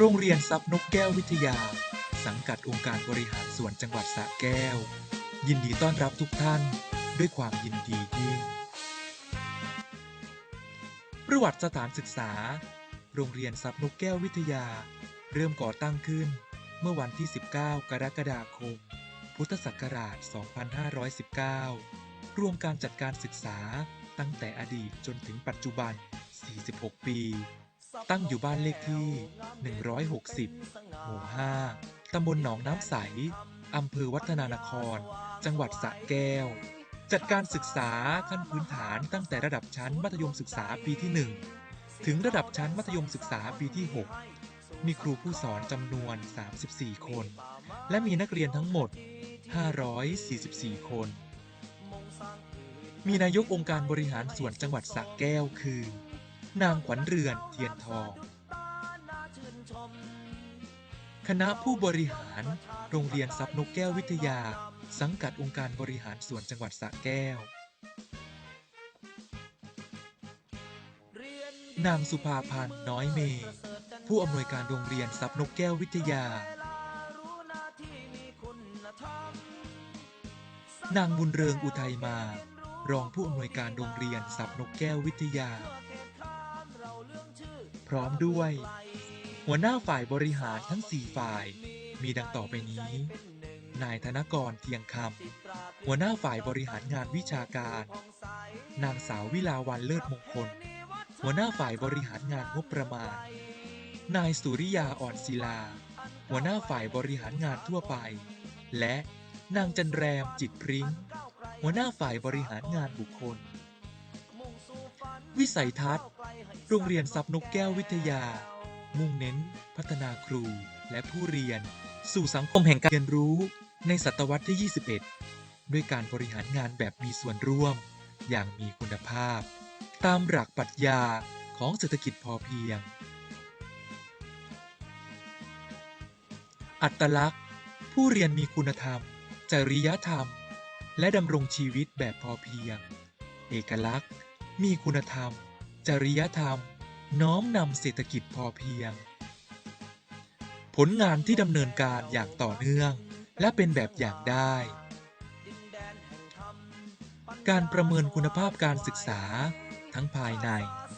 โรงเรียนทรัพย์นกแก้ววิทยา สังกัดองค์การบริหารส่วนจังหวัดสระแก้ว ยินดีต้อนรับทุกท่านด้วยความยินดียิ่ง ประวัติสถานศึกษา โรงเรียนทรัพย์นกแก้ววิทยา เริ่มก่อตั้งขึ้นเมื่อวันที่ 19 กรกฎาคม พุทธศักราช 2519 รวมการจัดการศึกษาตั้งแต่อดีตจนถึงปัจจุบัน 46 ปี ตั้งอยู่บ้านเลขที่ 160 หมู่ 5 ตำบลหนองน้ำใส อำเภอวัฒนานคร จังหวัดสระแก้ว จัดการศึกษาขั้นพื้นฐานตั้งแต่ระดับชั้นมัธยมศึกษาปีที่ 1 ถึงระดับชั้นมัธยมศึกษาปีที่ 6 มีครูผู้สอนจำนวน 34 คน และมีนักเรียนทั้งหมด 544 คน มีนายกองค์การบริหารส่วนจังหวัดสระแก้วคือ นางขวัญเรือนเทียนทอง คณะผู้บริหาร โรงเรียนทรัพย์นกแก้ววิทยา สังกัดองค์การบริหารส่วนจังหวัดสระแก้ว นางสุภาพันธ์น้อยเมย์ผู้อำนวยการโรงเรียนทรัพย์นกแก้ววิทยา นางบุญเริงอุทัยมา รองผู้อำนวยการโรงเรียนทรัพย์นกแก้ววิทยา พร้อมด้วย หัวหน้าฝ่ายบริหารทั้ง 4 ฝ่าย มีดังต่อไปนี้ นายธนกรเทียงคำหัวหน้าฝ่ายบริหารงานวิชาการ นางสาววิลาวันเลิศมงคล หัวหน้าฝ่ายบริหารงานงบประมาณ นายสุริยาอ่อนศิลา หัวหน้าฝ่ายบริหารงานทั่วไป และนางจันแรมจิตพริ้ง หัวหน้าฝ่ายบริหารงานบุคคล วิสัยทัศน์ โรงเรียนทรัพย์นกแก้ววิทยา มุ่งเน้น พัฒนาครูและผู้เรียน สู่สังคมแห่งการเรียนรู้ในศตวรรษที่ 21 ด้วยการบริหารงานแบบมีส่วนร่วม อย่างมีคุณภาพ ตามหลักปรัชญาของเศรษฐกิจพอเพียง อัตลักษณ์ ผู้เรียนมีคุณธรรม จริยธรรม และดำรงชีวิตแบบพอเพียง เอกลักษณ์ มีคุณธรรม จริยธรรม น้อมนำเศรษฐกิจพอเพียง ผลงานที่ดำเนินการอย่างต่อเนื่อง และเป็นแบบอย่างได้ การประเมินคุณภาพการศึกษา ทั้งภายใน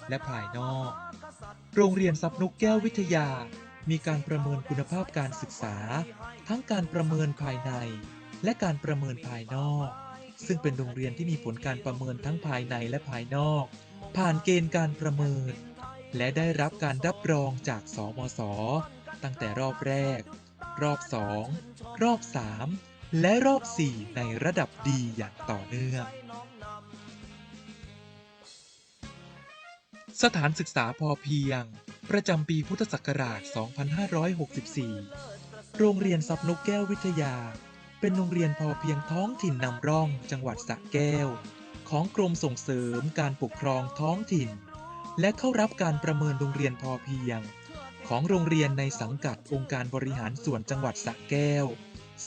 และภายนอก โรงเรียนทรัพย์นกแก้ววิทยามีการประเมินคุณภาพการศึกษา ทั้งการประเมินภายใน และการประเมินภายนอก ซึ่งเป็นโรงเรียนที่มีผลการประเมินทั้งภายในและภายนอก ผ่านเกณฑ์การประเมิน และได้รับการรับรองจากสมศตั้งแต่รอบแรก รอบ 2 รอบ 3 และรอบ 4 ในระดับดีอย่างต่อเนื่อง สถานศึกษาพอเพียง ประจำปีพุทธศักราช 2564 โรงเรียนทรัพย์นกแก้ววิทยา เป็นโรงเรียนพอเพียงท้องถิ่นนำร่องจังหวัดสระแก้ว ของกรมส่งเสริมการปกครองท้องถิ่น และเข้ารับการประเมินโรงเรียนพอเพียง ของโรงเรียนในสังกัดองค์การบริหารส่วนจังหวัดสระแก้ว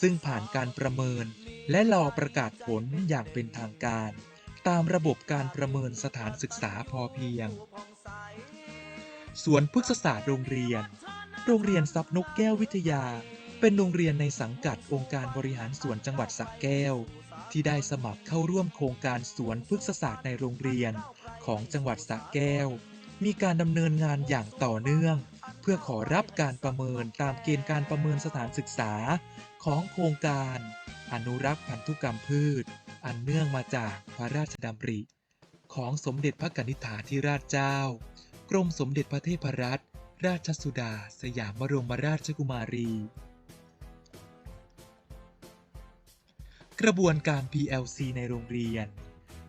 ซึ่งผ่านการประเมิน และรอประกาศผลอย่างเป็นทางการ ตามระบบการประเมินสถานศึกษาพอเพียงสวนพฤกษศาสตร์โรงเรียน โรงเรียนทรัพย์นกแก้ววิทยา เป็นโรงเรียนในสังกัดองค์การบริหารส่วนจังหวัดสระแก้ว ที่ได้สมัครเข้าร่วมโครงการสวนพฤกษศาสตร์ในโรงเรียน ของจังหวัดสระแก้ว มีการดำเนินงานอย่างต่อเนื่อง เพื่อขอรับการประเมินตามเกณฑ์การประเมินสถานศึกษา ของโครงการ อนุรักษ์พันธุกรรมพืช อันเนื่องมาจากพระราชดำริ ของสมเด็จพระกนิษฐาธิราชเจ้า กรมสมเด็จพระเทพรัตนราชสุดา สยามบรมราชกุมารี กระบวนการ PLC ในโรงเรียน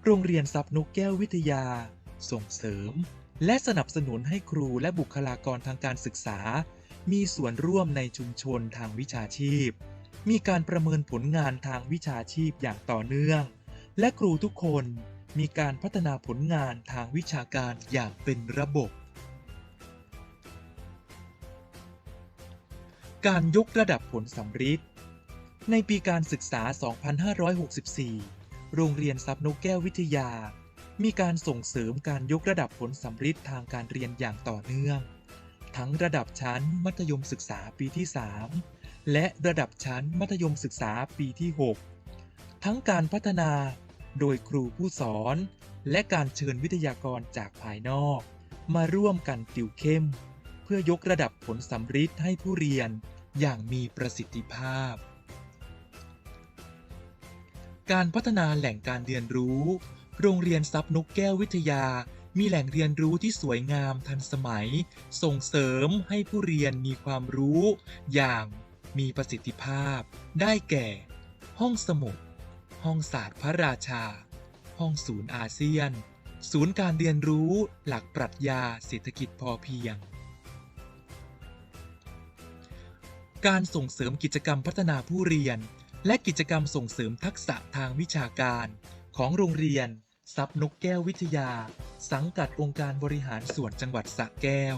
โรงเรียนทรัพย์นกแก้ววิทยา ส่งเสริม และสนับสนุนให้ครูและบุคลากรทางการศึกษา มีส่วนร่วมในชุมชนทางวิชาชีพ มีการประเมินผลงานทางวิชาชีพอย่างต่อเนื่อง และครูทุกคนมีการพัฒนาผลงานทางวิชาการอย่างเป็นระบบ การยกระดับผลสำฤทธิ์ ในปีการศึกษา 2564 โรงเรียนทรัพย์นกแก้ววิทยา มีการส่งเสริมการยกระดับผลสำฤทธิ์ทางการเรียนอย่างต่อเนื่อง ทั้งระดับชั้นมัธยมศึกษาปีที่ 3 และระดับชั้นมัธยมศึกษาปีที่ 6 ทั้งการพัฒนาโดยครูผู้สอน และการเชิญวิทยากรจากภายนอก มาร่วมกันติวเข้ม เพื่อยกระดับผลสัมฤทธิ์ให้ผู้เรียนอย่างมีประสิทธิภาพ การพัฒนาแหล่งการเรียนรู้ โรงเรียนซับนกแก้ววิทยา มีแหล่งเรียนรู้ที่สวยงามทันสมัย ส่งเสริมให้ผู้เรียนมีความรู้ อย่างมีประสิทธิภาพ ได้แก่ ห้องสมุด ห้องศาสตร์พระราชา ห้องศูนย์อาเซียน ศูนย์การเรียนรู้หลักปรัชญาเศรษฐกิจพอเพียงการส่งเสริมกิจกรรมพัฒนาผู้เรียน และกิจกรรมส่งเสริมทักษะทางวิชาการ ของโรงเรียนซับนกแก้ววิทยา สังกัดองค์การบริหารส่วนจังหวัดสระแก้ว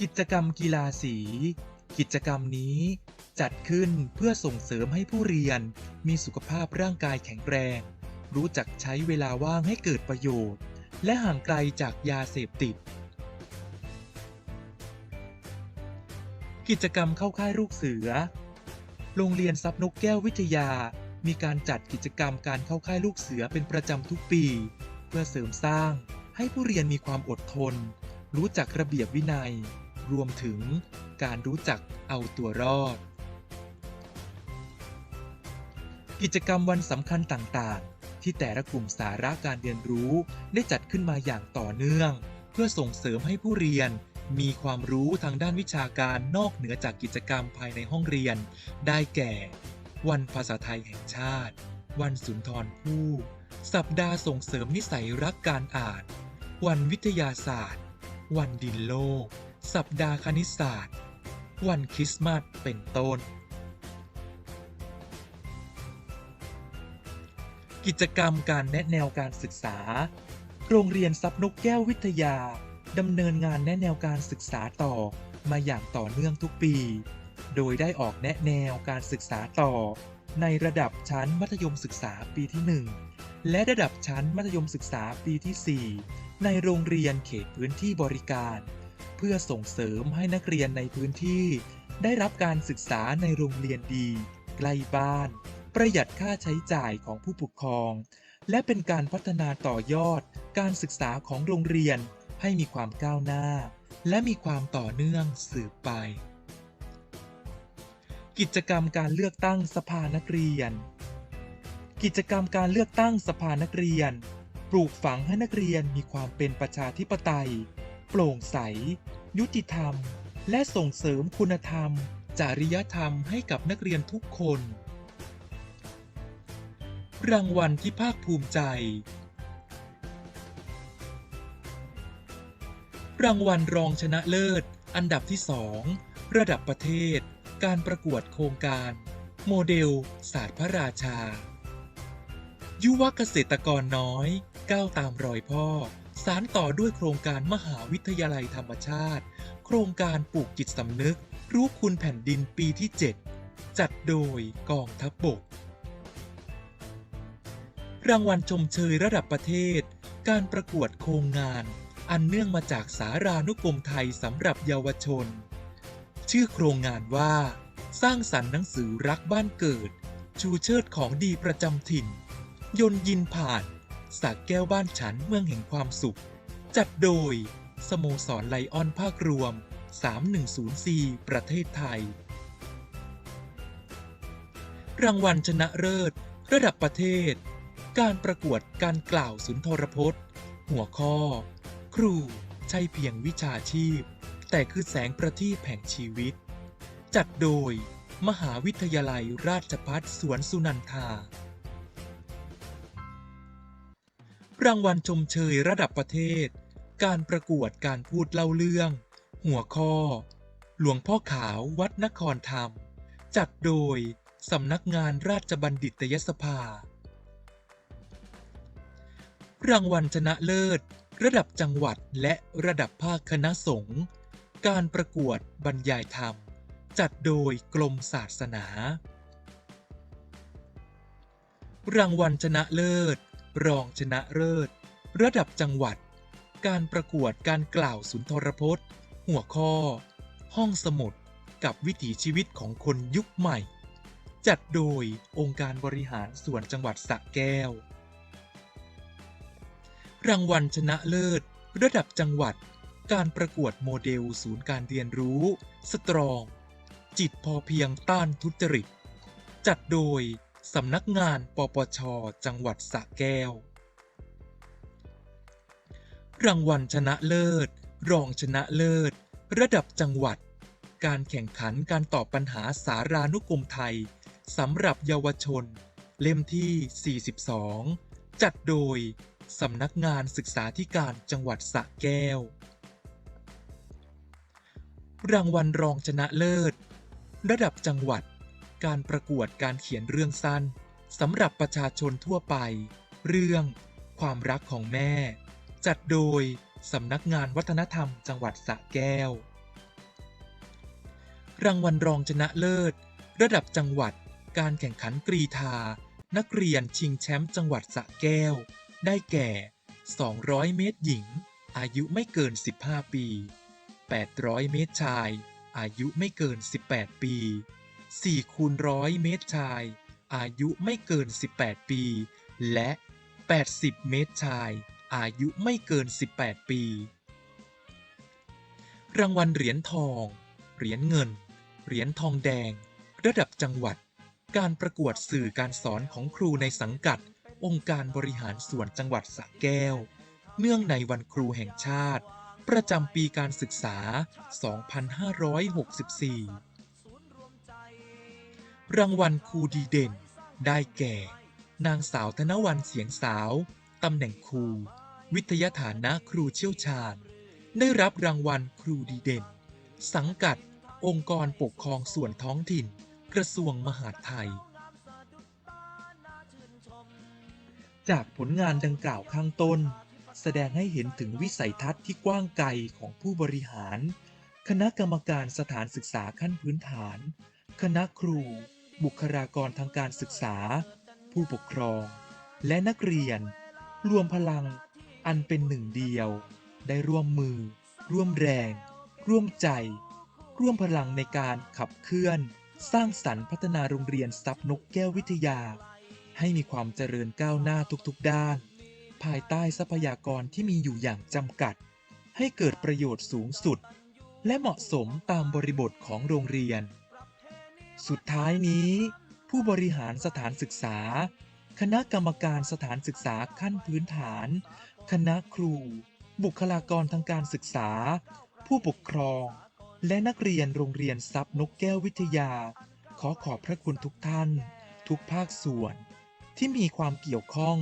กิจกรรมกีฬาสี กิจกรรมนี้จัดขึ้นเพื่อส่งเสริมให้ผู้เรียนมีสุขภาพร่างกายแข็งแรง รู้จักใช้เวลาว่างให้เกิดประโยชน์ และห่างไกลจากยาเสพติด กิจกรรมเข้าค่ายลูกเสือ โรงเรียนซับนกแก้ววิทยา มีการจัดกิจกรรมการเข้าค่ายลูกเสือเป็นประจำทุกปี เพื่อเสริมสร้างให้ผู้เรียนมีความอดทน รู้จักระเบียบวินัย รวมถึงการรู้จักเอาตัวรอด กิจกรรมวันสำคัญต่างๆ ที่แต่ละกลุ่มสาระการเรียนรู้ได้จัดขึ้นมาอย่างต่อเนื่อง เพื่อส่งเสริมให้ผู้เรียน มีความรู้ทางด้านวิชาการนอกเหนือจากกิจกรรมภายในห้องเรียน ได้แก่ วันภาษาไทยแห่งชาติ วันสุนทรภู่สัปดาห์ส่งเสริมนิสัยรักการอ่าน วันวิทยาศาสตร์ วันดินโลก สัปดาห์คณิตศาสตร์ วันคริสต์มาสเป็นต้น กิจกรรมการแนะแนวการศึกษา โรงเรียนซับนกแก้ววิทยา ดำเนินงานแนะแนวการศึกษาต่อมาอย่างต่อเนื่องทุกปี โดยได้ออกแนะแนวการศึกษาต่อ ในระดับชั้นมัธยมศึกษาปีที่ 1 และระดับชั้นมัธยมศึกษาปีที่ 4 ในโรงเรียนเขตพื้นที่บริการ เพื่อส่งเสริมให้นักเรียนในพื้นที่ ได้รับการศึกษาในโรงเรียนดี ใกล้บ้าน ประหยัดค่าใช้จ่ายของผู้ปกครอง และเป็นการพัฒนาต่อยอดการศึกษาของโรงเรียน ให้มีความก้าวหน้า และมีความต่อเนื่องสืบไป กิจกรรมการเลือกตั้งสภานักเรียน กิจกรรมการเลือกตั้งสภานักเรียน ปลูกฝังให้นักเรียนมีความเป็นประชาธิปไตย โปร่งใส ยุติธรรม และส่งเสริมคุณธรรม จริยธรรมให้กับนักเรียนทุกคน รางวัลที่ภาคภูมิใจ รางวัลรองชนะเลิศ อันดับที่ 2 ระดับประเทศ การประกวดโครงการ โมเดล ศาสตร์พระราชา ยุวเกษตรกรน้อย ก้าวตามรอยพ่อ สารต่อด้วยโครงการมหาวิทยาลัยธรรมชาติ โครงการปลูกจิตสำนึก รู้คุณแผ่นดินปีที่ 7 จัดโดยกองทัพบบก รางวัลชมเชยระดับประเทศ การประกวดโครงงาน อันเนื่องมาจากสารานุกรมไทยสำหรับเยาวชน ชื่อโครงงานว่า สร้างสรรค์หนังสือรักบ้านเกิด ชูเชิดของดีประจำถิ่น ยนยินผ่านสากแก้วบ้านฉันเมืองแห่งความสุข จัดโดย สโมสรไลออนภาครวม 3104 ประเทศไทย รางวัลชนะเลิศ ระดับประเทศ การประกวดการกล่าวสุนทรพจน์ หัวข้อ ครูใช่เพียงวิชาชีพ แต่คือแสงประทีปแห่งชีวิต จัดโดยมหาวิทยาลัยราชภัฏสวนสุนันทารางวัลชมเชยระดับประเทศ การประกวดการพูดเล่าเรื่อง หัวข้อ หลวงพ่อขาววัดนครธรรม จัดโดยสำนักงานราชบัณฑิตยสภา รางวัลชนะเลิศ ระดับจังหวัดและระดับภาคคณะสงฆ์การประกวดบรรยายธรรม จัดโดยกรมศาสนา รางวัลชนะเลิศ รองชนะเลิศ ระดับจังหวัด การประกวดการกล่าวสุนทรพจน์ หัวข้อ ห้องสมุดกับวิถีชีวิตของคนยุคใหม่ จัดโดยองค์การบริหารส่วนจังหวัดสระแก้ว รางวัลชนะเลิศ ระดับจังหวัด การประกวดโมเดลศูนย์การเรียนรู้ สตรอง จิตพอเพียงต้านทุจริต จัดโดยสำนักงานปปช จังหวัดสระแก้ว รางวัลชนะเลิศ รองชนะเลิศ ระดับจังหวัด การแข่งขันการตอบปัญหาสารานุกรมไทยสำหรับเยาวชน เล่มที่ 42 จัดโดย สำนักงานศึกษาธิการจังหวัดสระแก้ว รางวัลรองชนะเลิศ ระดับจังหวัด การประกวดการเขียนเรื่องสั้นสำหรับประชาชนทั่วไป เรื่อง ความรักของแม่ จัดโดยสำนักงานวัฒนธรรมจังหวัดสระแก้ว รางวัลรองชนะเลิศ ระดับจังหวัด การแข่งขันกรีธา นักเรียนชิงแชมป์จังหวัดสระแก้ว ได้แก่ 200 เมตรหญิง อายุไม่เกิน 15 ปี 800 เมตรชาย อายุไม่เกิน 18 ปี 4 คูณร้อยเมตรชาย อายุไม่เกิน 18 ปี และ 80 เมตรชาย อายุไม่เกิน 18 ปี รางวัลเหรียญทอง เหรียญเงิน เหรียญทองแดง ระดับจังหวัด การประกวดสื่อการสอนของครูในสังกัด องค์การบริหารส่วนจังหวัดสระแก้ว เนื่องในวันครูแห่งชาติ ประจำปีการศึกษา 2564 รางวัลครูดีเด่น ได้แก่ นางสาวธนวันเสียงสาว ตำแหน่งครู วิทยาฐานะครูเชี่ยวชาญ ได้รับรางวัลครูดีเด่น สังกัด องค์กรปกครองส่วนท้องถิ่น กระทรวงมหาดไทย จากผลงานดังกล่าวข้างต้น แสดงให้เห็นถึงวิสัยทัศน์ที่กว้างไกลของผู้บริหาร คณะกรรมการสถานศึกษาขั้นพื้นฐาน คณะครู บุคลากรทางการศึกษา ผู้ปกครอง และนักเรียน รวมพลัง อันเป็นหนึ่งเดียว ได้ร่วมมือ ร่วมแรง ร่วมใจ ร่วมพลังในการขับเคลื่อน สร้างสรรค์พัฒนาโรงเรียนทรัพย์นกแก้ววิทยา ให้มีความเจริญก้าวหน้าทุกๆด้าน ภายใต้ทรัพยากรที่มีอยู่อย่างจำกัด ให้เกิดประโยชน์สูงสุด และเหมาะสมตามบริบทของโรงเรียน สุดท้ายนี้ ผู้บริหารสถานศึกษา คณะกรรมการสถานศึกษาขั้นพื้นฐาน คณะครู บุคลากรทางการศึกษา ผู้ปกครอง และนักเรียนโรงเรียนทรัพย์นกแก้ววิทยา ขอขอบพระคุณทุกท่าน ทุกภาคส่วน ที่มีความเกี่ยวข้อง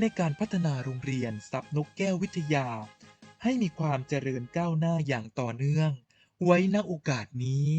ในการพัฒนาโรงเรียนสับนกแก้ววิทยา ให้มีความเจริญก้าวหน้าอย่างต่อเนื่อง ไว้ณโอกาสนี้